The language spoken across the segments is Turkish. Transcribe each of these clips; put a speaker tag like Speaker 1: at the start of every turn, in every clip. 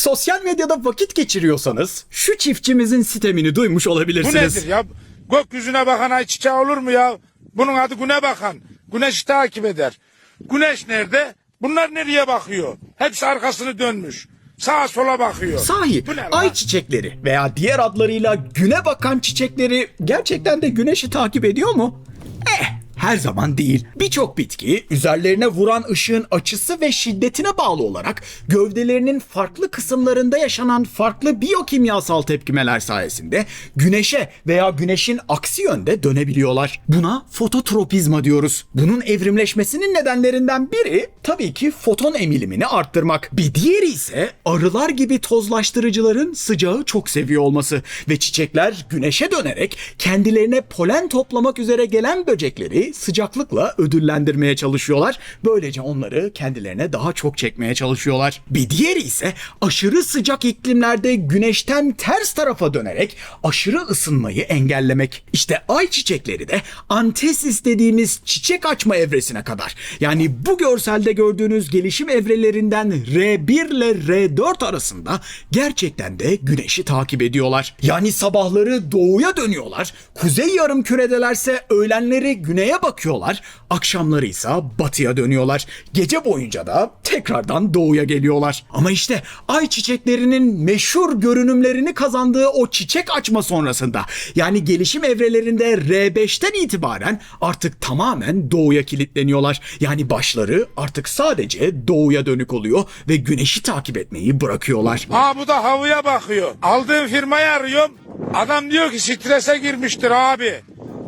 Speaker 1: sosyal medyada vakit geçiriyorsanız şu çiftçimizin sitemini duymuş
Speaker 2: Bu
Speaker 1: olabilirsiniz.
Speaker 2: nedir ya? Gökyüzüne bakan ay çiçeği olur mu ya? Bunun adı güne bakan. Güneşi takip eder. Güneş nerede? Bunlar nereye bakıyor? Hepsi arkasını dönmüş. Sağa sola bakıyor.
Speaker 1: Sahi
Speaker 2: Bu ne lan?
Speaker 1: ay çiçekleri veya diğer adlarıyla güne bakan çiçekleri gerçekten de güneşi takip ediyor mu? Eh her zaman değil. Birçok bitki üzerlerine vuran ışığın açısı ve şiddetine bağlı olarak gövdelerinin farklı kısımlarında yaşanan farklı biyokimyasal tepkimeler sayesinde güneşe veya güneşin aksi yönde dönebiliyorlar. Buna fototropizma diyoruz. Bunun evrimleşmesinin nedenlerinden biri tabii ki foton emilimini arttırmak. Bir diğeri ise arılar gibi tozlaştırıcıların sıcağı çok seviyor olması ve çiçekler güneşe dönerek kendilerine polen toplamak üzere gelen böcekleri sıcaklıkla ödüllendirmeye çalışıyorlar. Böylece onları kendilerine daha çok çekmeye çalışıyorlar. Bir diğeri ise aşırı sıcak iklimlerde güneşten ters tarafa dönerek aşırı ısınmayı engellemek. İşte ay çiçekleri de antesis dediğimiz çiçek açma evresine kadar yani bu görselde gördüğünüz gelişim evrelerinden R1 ile R4 arasında gerçekten de güneşi takip ediyorlar. Yani sabahları doğuya dönüyorlar. Kuzey yarım küredelerse öğlenleri güneye bakıyorlar. Akşamları ise batıya dönüyorlar. Gece boyunca da tekrardan doğuya geliyorlar. Ama işte ay çiçeklerinin meşhur görünümlerini kazandığı o çiçek açma sonrasında yani gelişim evrelerinde R5'ten itibaren artık tamamen doğuya kilitleniyorlar. Yani başları artık sadece doğuya dönük oluyor ve güneşi takip etmeyi bırakıyorlar.
Speaker 2: Ha bu da havuya bakıyor. Aldığım firmayı arıyorum. Adam diyor ki strese girmiştir abi.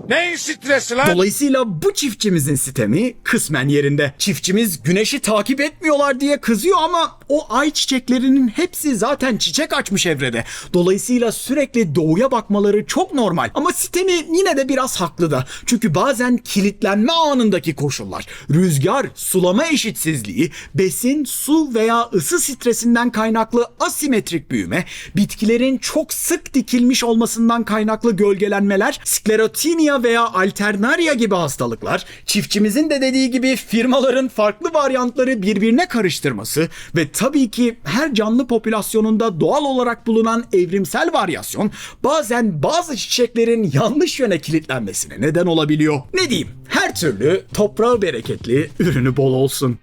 Speaker 2: Neyin stresi lan?
Speaker 1: Dolayısıyla bu çiftçimizin sistemi kısmen yerinde. Çiftçimiz güneşi takip etmiyorlar diye kızıyor ama o ay çiçeklerinin hepsi zaten çiçek açmış evrede. Dolayısıyla sürekli doğuya bakmaları çok normal. Ama sistemi yine de biraz haklı da. Çünkü bazen kilitlenme anındaki koşullar, rüzgar, sulama eşitsizliği, besin, su veya ısı stresinden kaynaklı asimetrik büyüme, bitkilerin çok sık dikilmiş olmasından kaynaklı gölgelenmeler, sklerotinia veya alternaria gibi hastalıklar, çiftçimizin de dediği gibi firmaların farklı varyantları birbirine karıştırması ve tabii ki her canlı popülasyonunda doğal olarak bulunan evrimsel varyasyon bazen bazı çiçeklerin yanlış yöne kilitlenmesine neden olabiliyor. Ne diyeyim? Her türlü toprağı bereketli, ürünü bol olsun.